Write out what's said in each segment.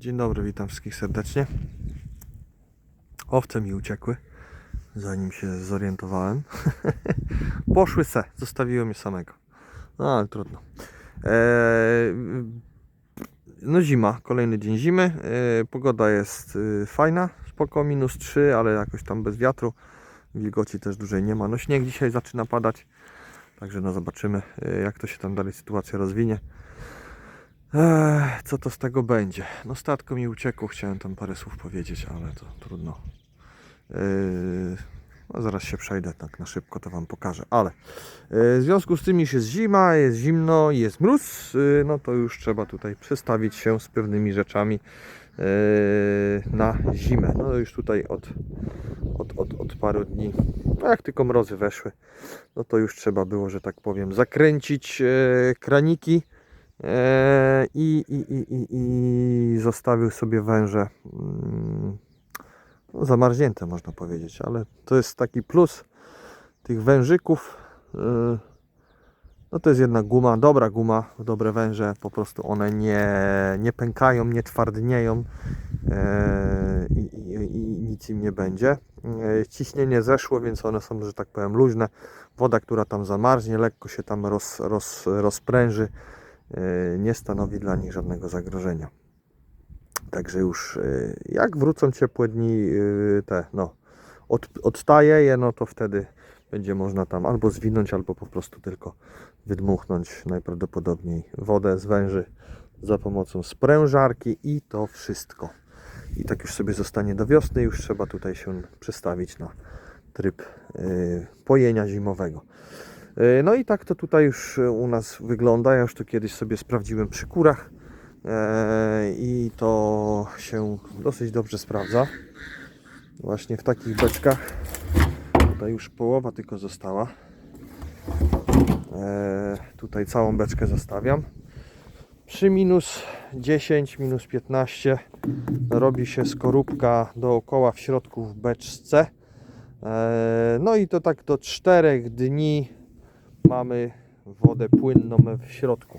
Dzień dobry, witam wszystkich serdecznie. Owce mi uciekły, zanim się zorientowałem. Poszły se, zostawiłem je samego. No ale trudno. Eee, no zima, kolejny dzień zimy. Eee, pogoda jest y, fajna, spoko, minus 3, ale jakoś tam bez wiatru. Wilgoci też dłużej nie ma. No śnieg dzisiaj zaczyna padać. Także no zobaczymy, y, jak to się tam dalej sytuacja rozwinie. Co to z tego będzie? No statko mi uciekło, chciałem tam parę słów powiedzieć, ale to trudno. Yy, no zaraz się przejdę tak na szybko, to Wam pokażę. Ale yy, w związku z tym, iż jest zima, jest zimno, jest mróz, yy, no to już trzeba tutaj przestawić się z pewnymi rzeczami yy, na zimę. No już tutaj od, od, od, od paru dni, no jak tylko mrozy weszły, no to już trzeba było, że tak powiem, zakręcić kraniki. Eee, i, i, i, i, zostawił sobie węże mm, no, zamarznięte można powiedzieć, ale to jest taki plus tych wężyków yy, no to jest jedna guma, dobra guma, dobre węże, po prostu one nie, nie pękają, nie twardnieją eee, i, i, i nic im nie będzie. Ciśnienie zeszło, więc one są, że tak powiem, luźne. Woda, która tam zamarznie, lekko się tam roz, roz, rozpręży e, nie stanowi dla nich żadnego zagrożenia. Także już e, jak wrócą ciepłe dni, e, te no, od, odtaje je, no to wtedy będzie można tam albo zwinąć, albo po prostu tylko wydmuchnąć najprawdopodobniej wodę z węży za pomocą sprężarki i to wszystko. I tak już sobie zostanie do wiosny, już trzeba tutaj się przestawić na tryb y, pojenia zimowego. Y, No i tak to tutaj już y, u nas wygląda. Ja już to kiedyś sobie sprawdziłem przy kurach e, i to się dosyć dobrze sprawdza. Właśnie w takich beczkach. Tutaj już połowa tylko została. E, Tutaj całą beczkę zostawiam. Przy minus 10, minus 15 robi się skorupka dookoła w środku w beczce. E, No i to tak do 4 dni mamy wodę płynną w środku.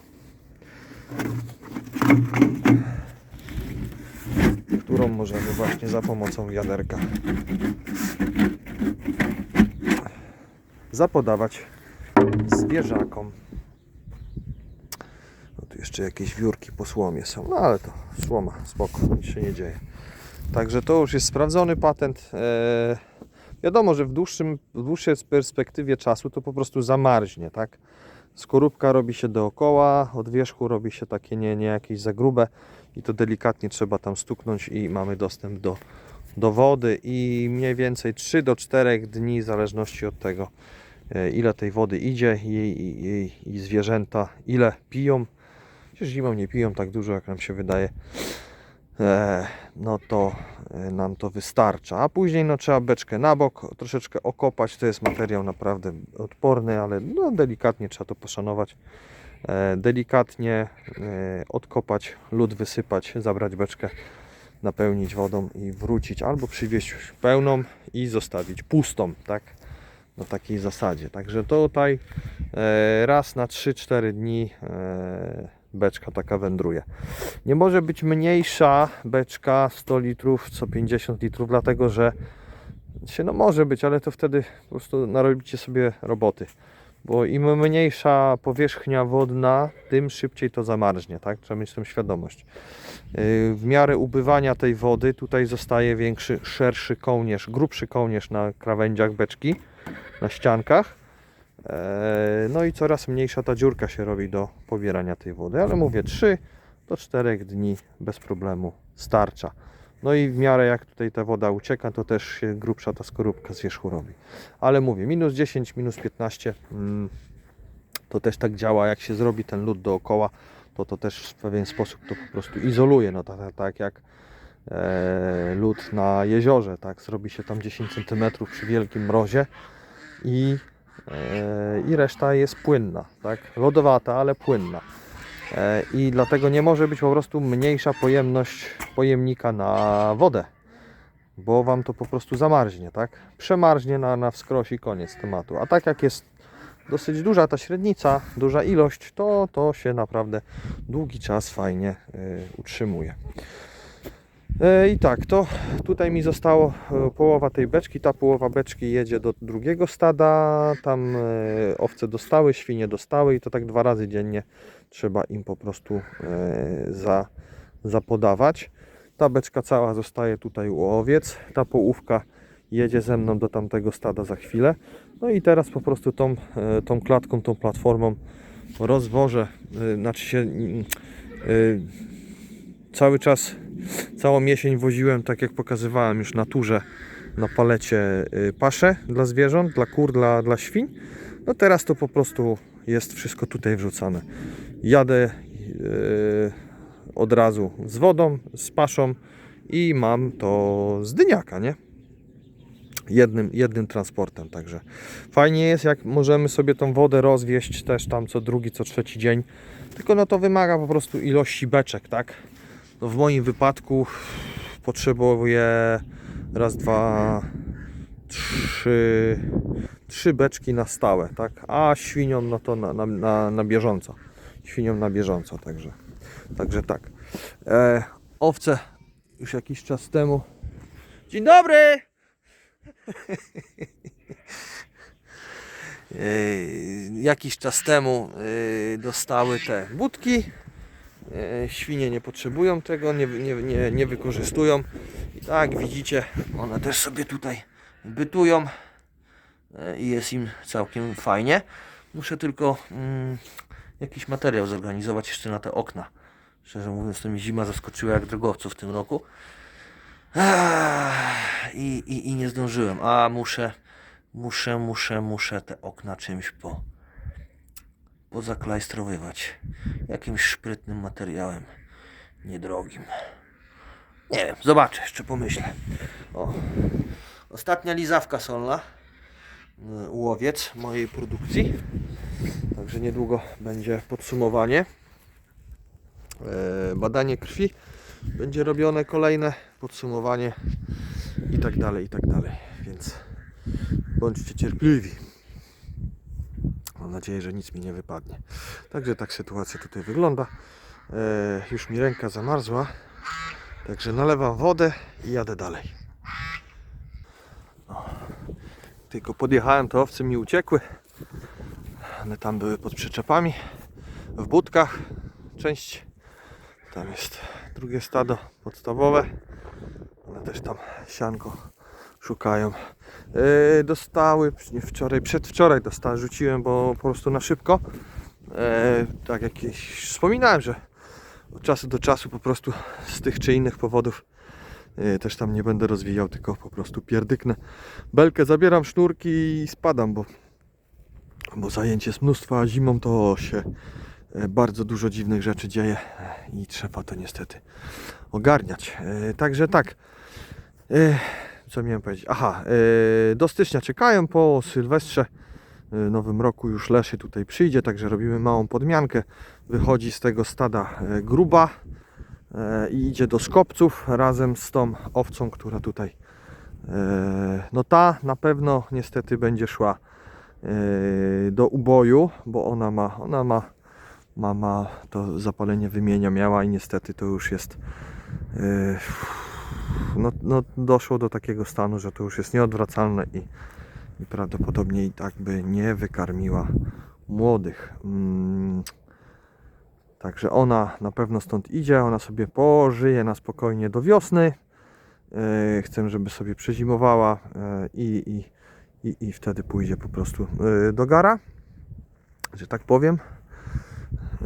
Którą możemy właśnie za pomocą wiaderka zapodawać zwierzakom. No tu jeszcze jakieś wiórki po słomie są, no ale to słoma, spoko, nic się nie dzieje. Także to już jest sprawdzony patent. Eee, wiadomo, że w, dłuższym, w dłuższej perspektywie czasu to po prostu zamarznie, tak? Skorupka robi się dookoła, od wierzchu robi się takie nie, nie jakieś za grube i to delikatnie trzeba tam stuknąć i mamy dostęp do, do wody i mniej więcej 3 do 4 dni w zależności od tego e, ile tej wody idzie i, i, i, i zwierzęta ile piją. Przecież zimą nie piją tak dużo jak nam się wydaje. E, no to e, nam to wystarcza. A później no, trzeba beczkę na bok, troszeczkę okopać. To jest materiał naprawdę odporny, ale no, delikatnie trzeba to poszanować. E, delikatnie odkopać, lód wysypać, zabrać beczkę, napełnić wodą i wrócić. Albo przywieźć pełną i zostawić pustą, tak? Na takiej zasadzie. Także tutaj raz na 3-4 dni beczka taka wędruje. Nie może być mniejsza beczka 100 litrów co 50 litrów, dlatego że się no może być, ale to wtedy po prostu narobicie sobie roboty. Bo im mniejsza powierzchnia wodna, tym szybciej to zamarznie, tak? Trzeba mieć tą świadomość. Yy, W miarę ubywania tej wody tutaj zostaje większy, szerszy kołnierz, grubszy kołnierz na krawędziach beczki, na ściankach. Eee, No i coraz mniejsza ta dziurka się robi do pobierania tej wody, ale mówię 3 do 4 dni bez problemu starcza. No i w miarę jak tutaj ta woda ucieka, to też się grubsza ta skorupka z wierzchu robi. Ale mówię, minus 10, minus 15 mm, to też tak działa, jak się zrobi ten lód dookoła, to to też w pewien sposób to po prostu izoluje, no tak, tak, jak e, lód na jeziorze, tak, zrobi się tam 10 cm przy wielkim mrozie i E, i reszta jest płynna, tak? Lodowata, ale płynna. E, I dlatego nie może być po prostu mniejsza pojemność pojemnika na wodę, bo Wam to po prostu zamarznie, tak? Przemarznie na, na wskroś i koniec tematu. A tak jak jest dosyć duża ta średnica, duża ilość, to to się naprawdę długi czas fajnie y, utrzymuje. E, I tak, to tutaj mi zostało e, połowa tej beczki. Ta połowa beczki jedzie do drugiego stada. Tam e, owce dostały, świnie dostały i to tak dwa razy dziennie trzeba im po prostu za, zapodawać. Ta beczka cała zostaje tutaj u owiec. Ta połówka jedzie ze mną do tamtego stada za chwilę. No i teraz po prostu tą, tą klatką, tą platformą rozwożę, znaczy się mm, cały czas, całą jesień woziłem, tak jak pokazywałem już na turze, na palecie y, paszę dla zwierząt, dla kur, dla, dla świń. No teraz to po prostu jest wszystko tutaj wrzucane. Jadę y, od razu z wodą, z paszą i mam to z dyniaka, nie? Jednym, jednym transportem, także fajnie jest, jak możemy sobie tą wodę rozwieść też tam co drugi, co trzeci dzień. Tylko no to wymaga po prostu ilości beczek, tak? No w moim wypadku potrzebuję raz, dwa, trzy, trzy beczki na stałe, tak? A świniom no to na, na, na, na bieżąco. Świniom na bieżąco, także, także tak. E, owce już jakiś czas temu. Dzień dobry! E, jakiś czas temu e, dostały te budki. E, Świnie nie potrzebują tego, nie, nie, nie, nie wykorzystują. I tak widzicie, one też sobie tutaj bytują e, i jest im całkiem fajnie. Muszę tylko mm, jakiś materiał zorganizować jeszcze na te okna. Szczerze mówiąc, to mi zima zaskoczyła jak drogowców w tym roku. I, i, I nie zdążyłem. A muszę, muszę, muszę, muszę te okna czymś po, pozaklajstrowywać. Jakimś szprytnym materiałem. Niedrogim. Nie wiem, zobaczę, jeszcze pomyślę. O. Ostatnia lizawka solna. y, Łowiec mojej produkcji. Także niedługo będzie podsumowanie. E, Badanie krwi będzie robione kolejne podsumowanie i tak dalej, i tak dalej. Więc bądźcie cierpliwi. Mam nadzieję, że nic mi nie wypadnie. Także tak sytuacja tutaj wygląda. E, już mi ręka zamarzła. Także nalewam wodę i jadę dalej. O, tylko podjechałem, to owce mi uciekły. One tam były pod przyczepami, w budkach. Część tam jest drugie stado podstawowe. One też tam sianko szukają. Yy, dostały, nie wczoraj, przedwczoraj dostały, rzuciłem, bo po prostu na szybko. Yy, tak jak wspominałem, że od czasu do czasu po prostu z tych czy innych powodów yy, też tam nie będę rozwijał, tylko po prostu pierdyknę belkę, zabieram sznurki i spadam, bo, bo zajęć jest mnóstwo, a zimą to się yy, bardzo dużo dziwnych rzeczy dzieje i trzeba to niestety ogarniać. Yy, Także tak. Yy, Co miałem powiedzieć? Aha, yy, do stycznia czekają po Sylwestrze. yy, Nowym roku już Leszy tutaj przyjdzie, także robimy małą podmiankę. Wychodzi z tego stada yy, gruba i idzie do skopców razem z tą owcą, która tutaj. No ta na pewno niestety będzie szła do uboju, bo ona ma, ona ma, ma, ma to zapalenie wymienia miała i niestety to już jest no, no doszło do takiego stanu, że to już jest nieodwracalne i, i prawdopodobnie i tak by nie wykarmiła młodych. Mm. Także ona na pewno stąd idzie, ona sobie pożyje na spokojnie do wiosny. Yy, chcę, żeby sobie przezimowała yy, i, i, i, i wtedy pójdzie po prostu yy, do gara, że tak powiem.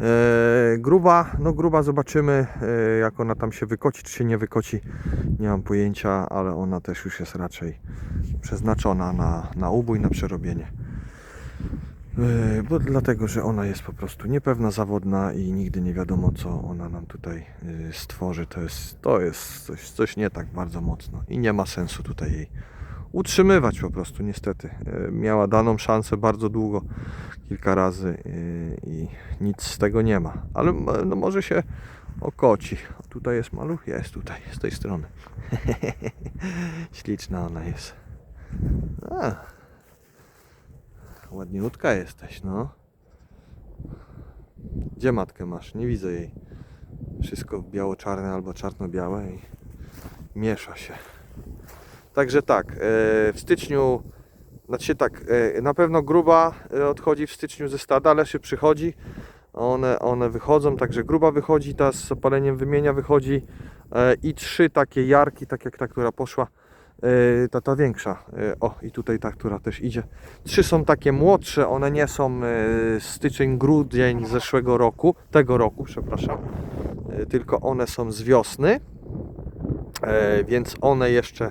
E, gruba, no gruba zobaczymy e, jak ona tam się wykoci, czy się nie wykoci, nie mam pojęcia, ale ona też już jest raczej przeznaczona na, na ubój, na przerobienie. E, Bo dlatego, że ona jest po prostu niepewna, zawodna i nigdy nie wiadomo co ona nam tutaj stworzy. To jest, to jest coś, coś nie tak bardzo mocno i nie ma sensu tutaj jej utrzymywać po prostu niestety. E, Miała daną szansę bardzo długo, kilka razy e, i nic z tego nie ma. Ale no może się okoci. Tutaj jest maluch? Jest tutaj, z tej strony. Śliczna ona jest. A. Ładniutka jesteś, no. Gdzie matkę masz? Nie widzę jej. Wszystko biało-czarne albo czarno-białe i miesza się. Także tak, e, w styczniu, znaczy tak, e, na pewno gruba e, odchodzi w styczniu ze stada, leszy przychodzi, one, one wychodzą, także gruba wychodzi, ta z zapaleniem wymienia wychodzi. I trzy takie jarki, tak jak ta, która poszła, ta, ta większa, o i tutaj ta, która też idzie. Trzy są takie młodsze, one nie są styczeń, grudzień zeszłego roku, tego roku, przepraszam, tylko one są z wiosny, więc one jeszcze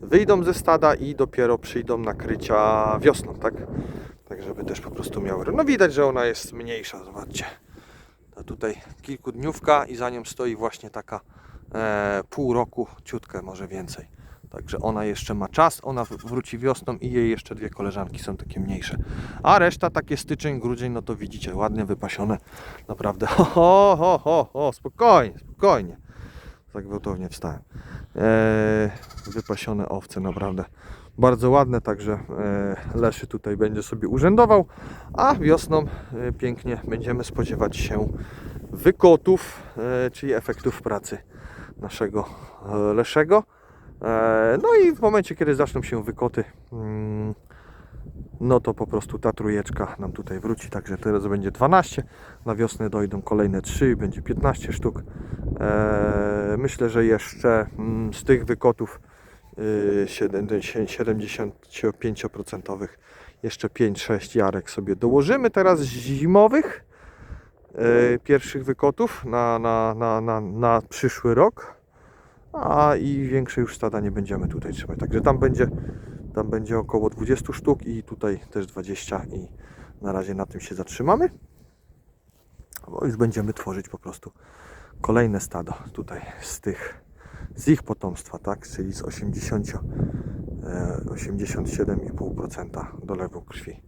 wyjdą ze stada i dopiero przyjdą na krycia wiosną, tak? Tak, żeby też po prostu miały. No widać, że ona jest mniejsza, zobaczcie. To tutaj kilkudniówka i za nią stoi właśnie taka e, pół roku, ciutkę, może więcej. Także ona jeszcze ma czas, ona wróci wiosną i jej jeszcze dwie koleżanki są takie mniejsze. A reszta takie styczeń, grudzień, no to widzicie, ładnie wypasione. Naprawdę. Ho, ho, ho, ho, ho spokojnie, spokojnie. Tak gwałtownie wstałem. E, wypasione owce, naprawdę bardzo ładne, także e, Leszy tutaj będzie sobie urzędował, a wiosną e, pięknie będziemy spodziewać się wykotów, e, czyli efektów pracy naszego e, Leszego. E, no i w momencie, kiedy zaczną się wykoty, mm, no to po prostu ta trójeczka nam tutaj wróci, także teraz będzie 12, na wiosnę dojdą kolejne 3, będzie 15 sztuk. E, myślę, że jeszcze mm, z tych wykotów y, 75% jeszcze 5-6 jarek sobie dołożymy teraz zimowych y, pierwszych wykotów na, na, na, na, na przyszły rok a i większe już stada nie będziemy tutaj trzymać także tam będzie tam będzie około 20 sztuk i tutaj też 20 i na razie na tym się zatrzymamy bo już będziemy tworzyć po prostu kolejne stado tutaj z tych z ich potomstwa, tak? Czyli z 80, e, 87,5% dolewu krwi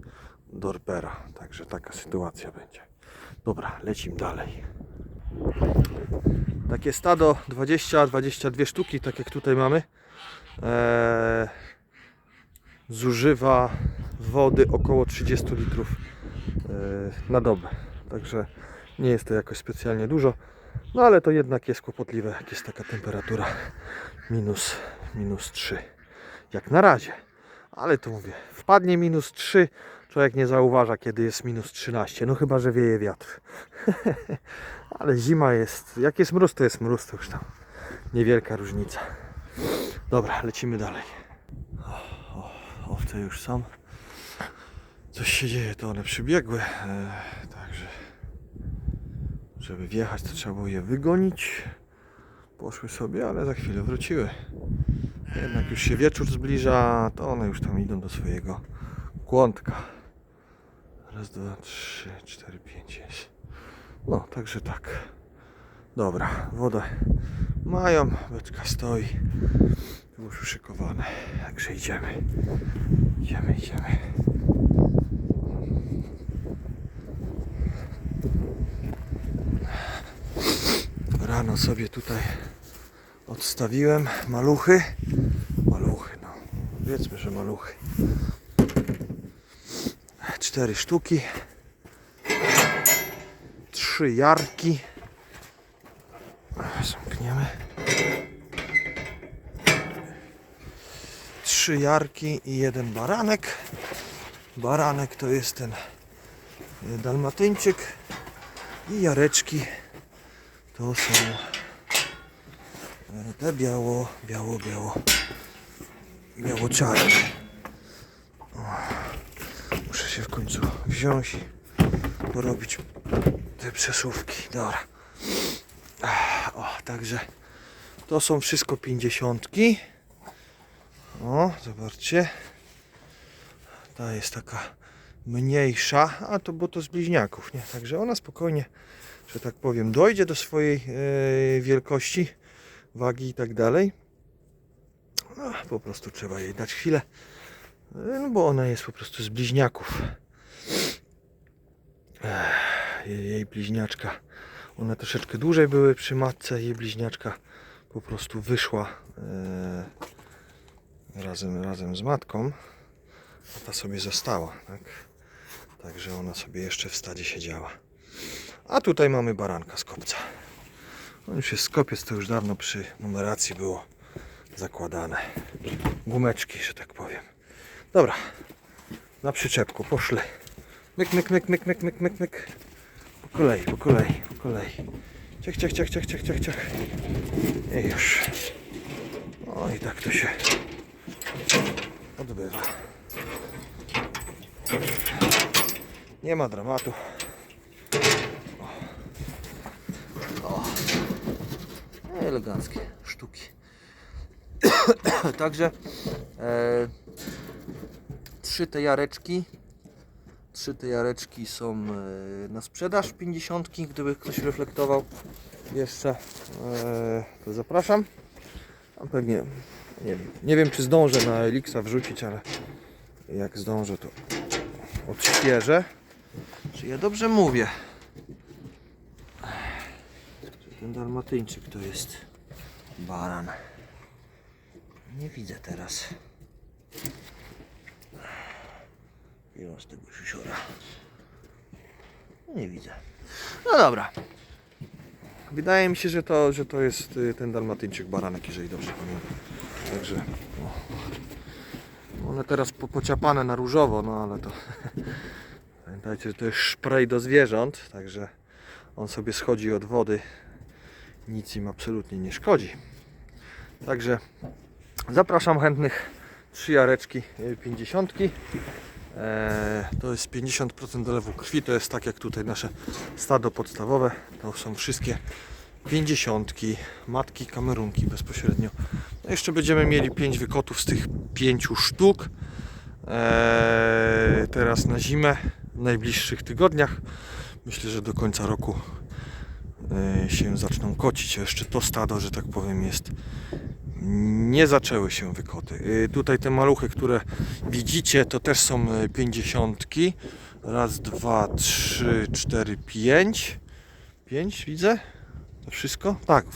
Dorbera. Także taka sytuacja będzie. Dobra, lecimy dalej. Takie stado 20-22 sztuki, tak jak tutaj mamy, e, zużywa wody około 30 litrów e, na dobę. Także nie jest to jakoś specjalnie dużo. No ale to jednak jest kłopotliwe, jak jest taka temperatura minus, minus 3. Jak na razie. Ale to mówię, wpadnie minus 3, człowiek nie zauważa, kiedy jest minus 13. No chyba, że wieje wiatr. ale zima jest, jak jest mróz, to jest mróz, to już tam niewielka różnica. Dobra, lecimy dalej. Owce już są. Coś się dzieje, to one przybiegły. E, także żeby wjechać, to trzeba było je wygonić. Poszły sobie, ale za chwilę wróciły. Jednak już się wieczór zbliża, to one już tam idą do swojego kłądka. Raz, dwa, trzy, cztery, pięć jest. No, także tak. Dobra, wodę mają, beczka stoi. To już uszykowane. Także idziemy. Idziemy, idziemy. Rano sobie tutaj odstawiłem maluchy. Maluchy, no. Powiedzmy, że maluchy. Cztery sztuki. Trzy jarki. Trzy jarki i jeden baranek. Baranek to jest ten e, dalmatyńczyk. I jareczki to są e, te biało, biało, biało, biało-czarne. O, Muszę się w końcu wziąć i porobić te przesuwki. Dobra. O, także to są wszystko pięćdziesiątki. O, zobaczcie. Ta jest taka mniejsza, a to bo to z bliźniaków, nie? Także ona spokojnie że tak powiem, dojdzie do swojej e, wielkości, wagi i tak dalej. No, po prostu trzeba jej dać chwilę, e, no bo ona jest po prostu z bliźniaków. Ech, jej, bliźniaczka, one troszeczkę dłużej były przy matce, jej bliźniaczka po prostu wyszła e, razem, razem z matką, a ta sobie została, tak? Także ona sobie jeszcze w stadzie siedziała. A tutaj mamy baranka z kopca. On już jest z kopiec, to już dawno przy numeracji było. zakładane. Gumeczki, że tak powiem. Dobra, na przyczepku poszły. Myk, myk, myk, myk, myk, myk, myk, myk. Po kolei, po kolei, po kolei. Ciach, ciach, ciach, ciach, ciach, ciach, ciach. I już. No i tak to się odbywa. Nie ma dramatu. O. O. Eleganckie sztuki. Także e, trzy te jareczki. Trzy te jareczki są e, na sprzedaż 50, gdyby ktoś reflektował jeszcze, e, to zapraszam. A pewnie nie wiem, nie wiem czy zdążę na Elixa wrzucić, ale jak zdążę to odświeżę. Czy ja dobrze mówię? Ten dalmatyńczyk to jest baran? Nie widzę teraz. Ile z tego siusiora? Nie widzę. No dobra. Wydaje mi się, że to, że to jest y, ten dalmatyńczyk baranek, jeżeli dobrze pamiętam. Także o. one teraz po, pociapane na różowo, no ale to pamiętajcie, że to jest spray do zwierząt, także on sobie schodzi od wody. Nic im absolutnie nie szkodzi. Także zapraszam chętnych. Trzy jareczki y, 50. Eee, to jest 50% dolewu krwi, to jest tak jak tutaj nasze stado podstawowe, to są wszystkie 50 matki kamerunki bezpośrednio. No jeszcze będziemy mieli 5 wykotów z tych 5 sztuk. Eee, teraz na zimę, w najbliższych tygodniach. Myślę, że do końca roku e, się zaczną kocić. Jeszcze to stado, że tak powiem, jest nie zaczęły się wykoty. Y, Tutaj te maluchy, które widzicie, to też są y, pięćdziesiątki. Raz, dwa, trzy, cztery, pięć. Pięć widzę? To wszystko? Tak,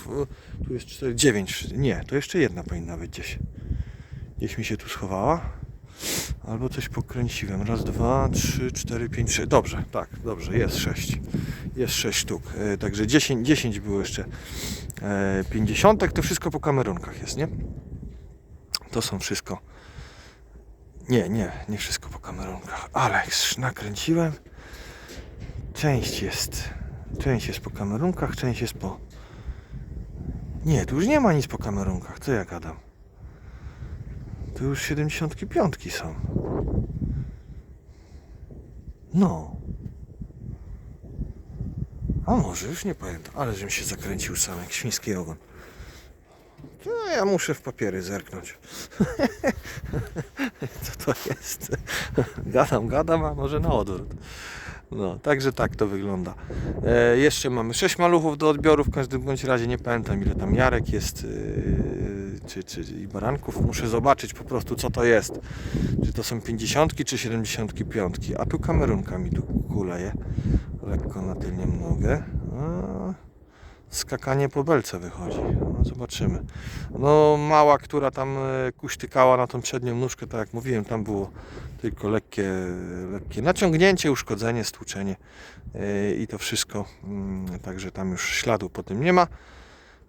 tu jest cztery, dziewięć. Nie, to jeszcze jedna powinna być gdzieś. Gdzieś mi się tu schowała. Albo coś pokręciłem. Raz, dwa, trzy, cztery, pięć, sześć. Dobrze, tak, dobrze, jest sześć. Jest sześć sztuk. Y, Także dziesięć, dziesięć było jeszcze e, 50, to wszystko po kamerunkach jest, nie? To są wszystko. Nie, nie, nie wszystko po kamerunkach. Ale już nakręciłem. Część jest. Część jest po kamerunkach, część jest po. Nie, tu już nie ma nic po kamerunkach. Co ja gadam? Tu już 75 są. No. A może już nie pamiętam, ale żebym się zakręcił sam jak świński ogon. To ja muszę w papiery zerknąć. Co to jest? Gadam, gadam, a może na odwrót. No, także tak to wygląda. E, jeszcze mamy 6 maluchów do odbioru, w każdym bądź razie nie pamiętam ile tam jarek jest, yy, czy, czy i baranków. Muszę zobaczyć po prostu co to jest. Czy to są 50 czy 75. A tu kamerunka mi tu kuleje lekko na tylnią nogę. A, skakanie po belce wychodzi. No, zobaczymy. No mała, która tam e, kuśtykała na tą przednią nóżkę, tak jak mówiłem, tam było tylko lekkie, lekkie naciągnięcie, uszkodzenie, stłuczenie e, i to wszystko. Mm, Także tam już śladu po tym nie ma.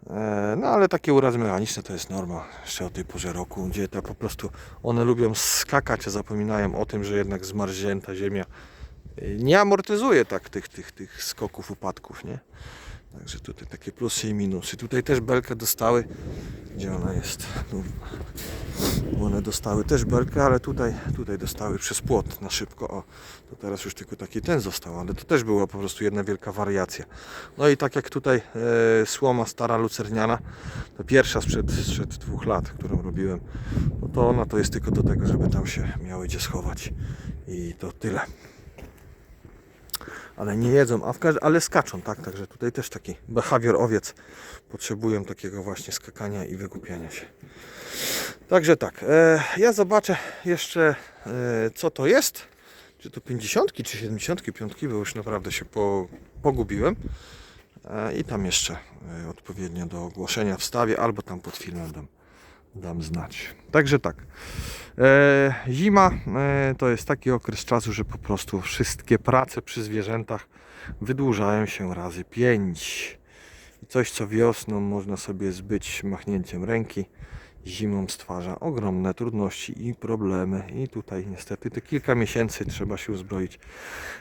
E, No ale takie urazy mechaniczne to jest norma jeszcze o tej porze roku, gdzie to po prostu one lubią skakać, a zapominają o tym, że jednak zmarznięta ziemia nie amortyzuje tak tych, tych, tych skoków, upadków, nie? Także tutaj takie plusy i minusy. Tutaj też belkę dostały. Gdzie ona jest? One dostały też belkę, ale tutaj, tutaj dostały przez płot na szybko. O, to teraz już tylko taki ten został, ale to też była po prostu jedna wielka wariacja. No i tak jak tutaj e, słoma stara lucerniana, to pierwsza sprzed, sprzed dwóch lat, którą robiłem, no to ona to jest tylko do tego, żeby tam się miały gdzie schować. I to tyle ale nie jedzą, a w każdym, ale skaczą, tak? Także tutaj też taki behawior owiec potrzebują takiego właśnie skakania i wygłupiania się. Także tak, e, ja zobaczę jeszcze e, co to jest. Czy to 50 czy 75, bo już naprawdę się po, pogubiłem. E, I tam jeszcze e, odpowiednio do ogłoszenia wstawię, albo tam pod filmem dam, dam znać. Także tak. E, zima e, to jest taki okres czasu, że po prostu wszystkie prace przy zwierzętach wydłużają się razy 5. I coś co wiosną można sobie zbyć machnięciem ręki zimą stwarza ogromne trudności i problemy. I tutaj niestety te kilka miesięcy trzeba się uzbroić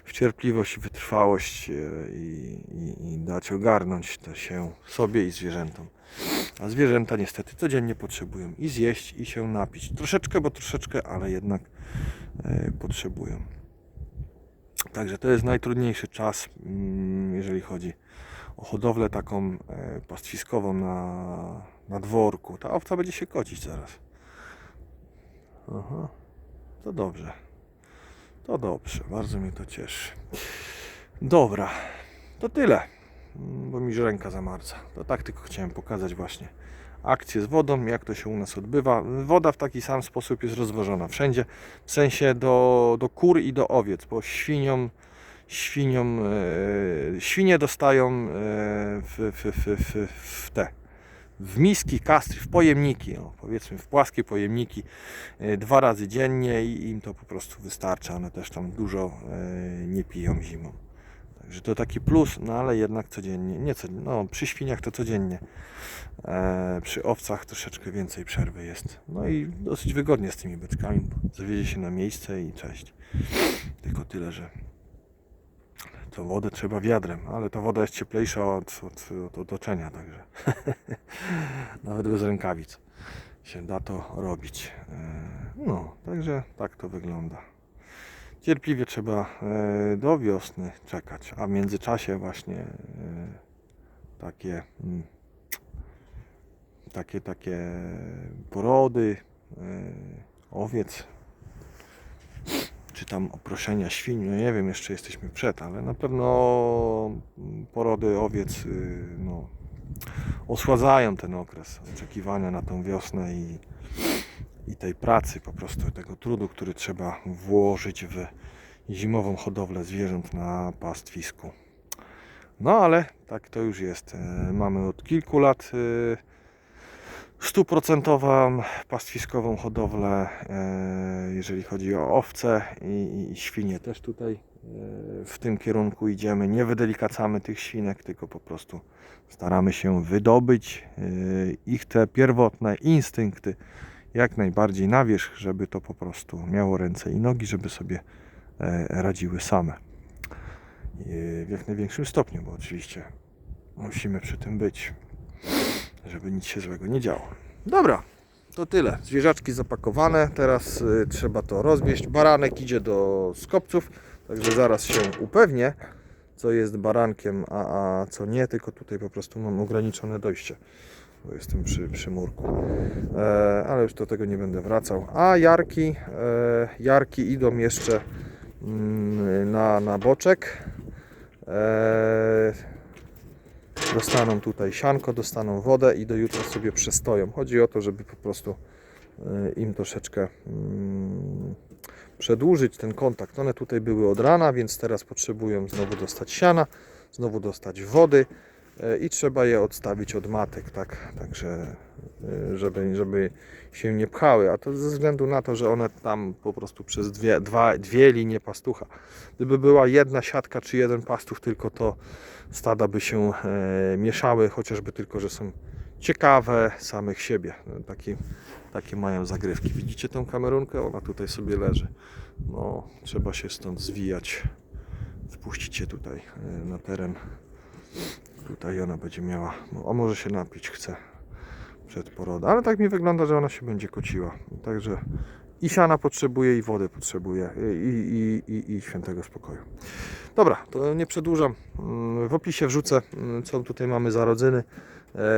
w cierpliwość wytrwałość e, i, i, i dać ogarnąć to się sobie i zwierzętom. A zwierzęta niestety codziennie potrzebują i zjeść, i się napić. Troszeczkę, bo troszeczkę, ale jednak e, potrzebują. Także to jest najtrudniejszy czas, mm, jeżeli chodzi o hodowlę taką e, pastwiskową na, na dworku. Ta owca będzie się kocić zaraz. Aha, to dobrze. To dobrze, bardzo mnie to cieszy. Dobra, to tyle, bo mi ręka zamarza. To tak tylko chciałem pokazać właśnie akcję z wodą, jak to się u nas odbywa. Woda w taki sam sposób jest rozwożona wszędzie, w sensie do, do kur i do owiec, bo świniom, świniom e, świnie dostają e, w, w, w, w, w te w miski, kastry, w pojemniki, o, powiedzmy w płaskie pojemniki e, dwa razy dziennie i im to po prostu wystarcza. One też tam dużo e, nie piją zimą. Także to taki plus, no ale jednak codziennie, nie co, no przy świniach to codziennie. E, przy owcach troszeczkę więcej przerwy jest. No i dosyć wygodnie z tymi beczkami, bo zawiezie się na miejsce i cześć. Tylko tyle, że to wodę trzeba wiadrem, ale ta woda jest cieplejsza od, od, od otoczenia, także nawet bez rękawic się da to robić. E, No, także tak to wygląda. Cierpliwie trzeba e, do wiosny czekać, a w międzyczasie właśnie e, takie mm, takie takie porody e, owiec czy tam oproszenia świń, no nie wiem, jeszcze jesteśmy przed, ale na pewno porody owiec y, no, osładzają ten okres oczekiwania na tą wiosnę i, i tej pracy, po prostu tego trudu, który trzeba włożyć w zimową hodowlę zwierząt na pastwisku. No ale tak to już jest. E, Mamy od kilku lat y, stuprocentową pastwiskową hodowlę, e, jeżeli chodzi o owce i, i świnie też tutaj e, w tym kierunku idziemy. Nie wydelikacamy tych świnek, tylko po prostu staramy się wydobyć e, ich te pierwotne instynkty jak najbardziej na wierzch, żeby to po prostu miało ręce i nogi, żeby sobie e, radziły same. E, W jak największym stopniu, bo oczywiście musimy przy tym być żeby nic się złego nie działo. Dobra, to tyle. Zwierzaczki zapakowane, teraz y, trzeba to rozwieźć. Baranek idzie do skopców, także zaraz się upewnię, co jest barankiem, a, a co nie, tylko tutaj po prostu mam ograniczone dojście, bo jestem przy, przy murku. E, ale już do tego nie będę wracał. A jarki, e, jarki idą jeszcze mm, na, na boczek. E, dostaną tutaj sianko, dostaną wodę i do jutra sobie przestoją. Chodzi o to, żeby po prostu y, im troszeczkę mm, przedłużyć ten kontakt. One tutaj były od rana, więc teraz potrzebują znowu dostać siana, znowu dostać wody i trzeba je odstawić od matek, tak? Także y, żeby, żeby się nie pchały, a to ze względu na to, że one tam po prostu przez dwie, dwa, dwie linie pastucha. Gdyby była jedna siatka czy jeden pastuch tylko, to stada by się e, mieszały, chociażby tylko, że są ciekawe samych siebie. No, Takie, takie mają zagrywki. Widzicie tą kamerunkę? Ona tutaj sobie leży. No, trzeba się stąd zwijać. Wpuścić je tutaj e, na teren. Tutaj ona będzie miała, no, a może się napić chce przed porodem. Ale tak mi wygląda, że ona się będzie kociła. Także i siana potrzebuje, i wody potrzebuje, i, i, i, i świętego spokoju. Dobra, to nie przedłużam. Mm, W opisie wrzucę, mm, co tutaj mamy za rodzyny.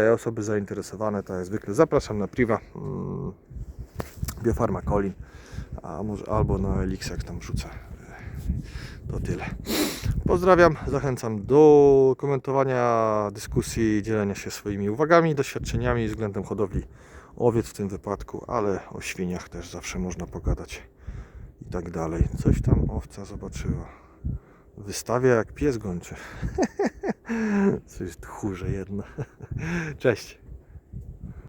E, Osoby zainteresowane, tak jak zwykle, zapraszam na priwa. mm, Biofarma Colin, a może, albo na Elix, jak tam wrzucę. E, To tyle. Pozdrawiam, zachęcam do komentowania, dyskusji, dzielenia się swoimi uwagami, doświadczeniami względem hodowli owiec w tym wypadku, ale o świniach też zawsze można pogadać i tak dalej. Coś tam owca zobaczyła. Wystawia jak pies gończy. Coś tchórze jedna. Cześć.